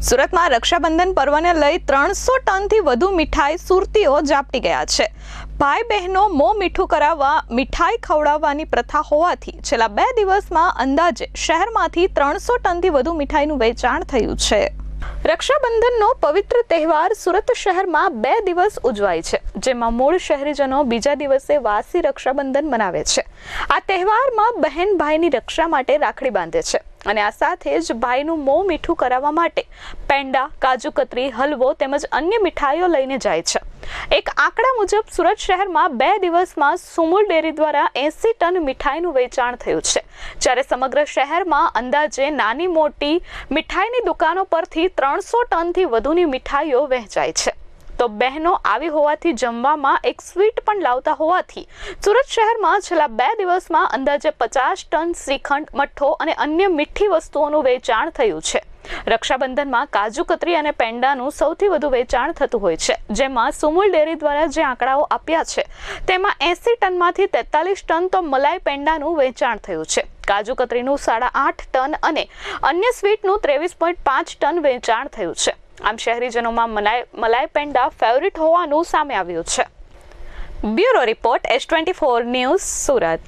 સુરતમાં રક્ષાબંધન પર્વને લઈ ત્રણસો ટનથી વધુ મીઠાઈ સુરતીઓ ઝાપટી ગયા છે. ભાઈ બહેનો મોં મીઠું કરાવવા, મીઠાઈ ખવડાવવાની પ્રથા હોવાથી છેલ્લા બે દિવસમાં અંદાજે શહેરમાંથી ત્રણસો ટનથી વધુ મીઠાઈનું વેચાણ થયું છે. રક્ષાબંધનનો પવિત્ર તહેવાર સુરત શહેરમાં બે દિવસ ઉજવાય છે, જેમાં મૂળ શહેરીજનો બીજા દિવસે વાસી રક્ષાબંધન મનાવે છે. આ તહેવારમાં બહેન ભાઈની રક્ષા માટે રાખડી બાંધે છે અને આ સાથે જ ભાઈનું મોં મીઠું કરાવવા માટે પેંડા, કાજુ કતરી, હલવો તેમજ અન્ય મીઠાઈઓ લઈને જાય છે. એક આંકડા મુજબ સુરત શહેરમાં બે દિવસમાં સુમુલ ડેરી દ્વારા એંસી ટન મીઠાઈનું વેચાણ થયું છે. જ્યારે સમગ્ર શહેરમાં અંદાજે નાની મોટી મીઠાઈની દુકાનો પરથી ત્રણસો ટનથી વધુની મીઠાઈઓ વહેંચાય છે. તો બહેનો આવી હોવાથી જમવામાં એક સ્વીટ પણ લાવતા હોવાથી સુરત શહેરમાં છેલ્લા બે દિવસમાં અંદાજે પચાસ ટન શ્રીખંડ, મઠ્ઠો અને અન્ય મીઠી વસ્તુઓનું વેચાણ થયું છે. રક્ષાબંધનમાં કાજુ કતરી અને પેંડાનું સૌથી વધુ વેચાણ થતું હોય છે. જેમાં સુમુલ ડેરી દ્વારા જે આંકડાઓ આપ્યા છે, તેમાં એસી ટનમાંથી તેતાલીસ ટન તો મલાઈ પેંડાનું વેચાણ થયું છે. કાજુ કતરીનું સાડા આઠ ટન અને અન્ય સ્વીટનું ત્રેવીસ પોઈન્ટ પાંચ ટન વેચાણ થયું છે. આમ શહેરીજનોમાં મલાઈ મલાઈ પેંડા ફેવરિટ હોવાનું સામે આવ્યું છે. Bureau report S twenty four news Surat.